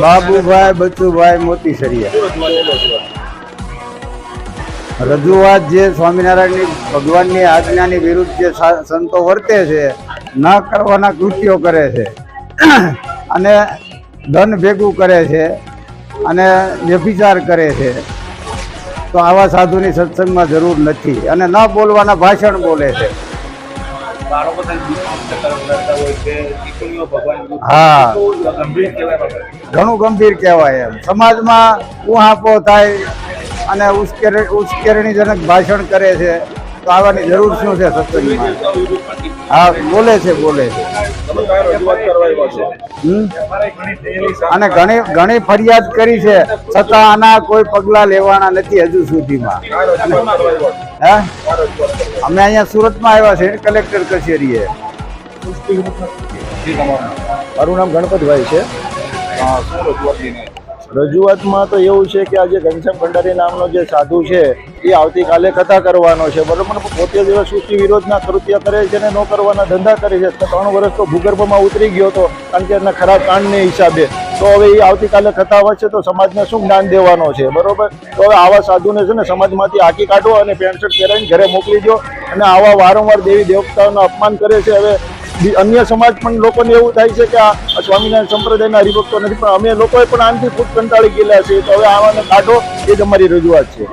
બાબુભાઈ, બચુભાઈ, મોતી સરિયા. રજૂઆત જે સ્વામિનારાયણની ભગવાનની આજ્ઞાની વિરુદ્ધ જે સંતો વર્તે છે, ન કરવાના કૃત્યો કરે છે. અને ધન ભેગું કરે છે અને વ્યભિચાર કરે છે. તો આવા સાધુની સત્સંગમાં જરૂર નથી. અને ન બોલવાના ભાષણ બોલે છે. બાળકો કરતા હોય છે ભગવાન હા. ગંભીર કહેવાય ઘણું ગંભીર કહેવાય એમ સમાજમાં ઉહાપો થાય અને ઉશ્કેર ઉશ્કેરણીજનક ભાષણ કરે છે તો આવવાની જરૂર શું છે સત્સંગમાં. હા બોલે છે બોલે છે અને ઘણી ઘણી ફરિયાદ કરી છે છતાં આના કોઈ પગલાં લેવાના નથી હજુ સુધીમાં. હે. અમે અહીંયા સુરતમાં આવ્યા છે કલેક્ટર કચેરીએ. મારું નામ ગણપતભાઈ છે લઈને? રજૂઆતમાં તો એવું છે કે આજે ઘનશ્યામ ભંડારી નામનો જે સાધુ છે, એ આવતીકાલે કથા કરવાનો છે. બરાબર પોતે દિવસ સૂચિ વિરોધના કૃત્ય કરે છે ને ન કરવાના ધંધા કરે છે. ત્રણ વર્ષ તો ભૂગર્ભમાં ઉતરી ગયો હતો કારણ કે એના ખરાબ કાંડને હિસાબે. તો હવે એ આવતીકાલે કથા વચ્ચે તો સમાજને શું જ્ઞાન દેવાનો છે? બરોબર? તો હવે આવા સાધુને છે ને સમાજમાંથી હાકી કાઢો અને પેન્ટ શર્ટ પહેરાવીને ઘરે મોકલી દો અને આવા વારંવાર દેવી દેવતાઓનું અપમાન કરે છે. હવે અન્ય સમાજ પણ લોકોને એવું થાય છે કે આ સ્વામિનારાયણ સંપ્રદાયના હરિભક્તો નથી, પણ અમે લોકોએ પણ આનાથી ખૂબ કંટાળી ગયેલા છીએ. તો હવે આવાને કાઢો, એ જ અમારી રજૂઆત છે.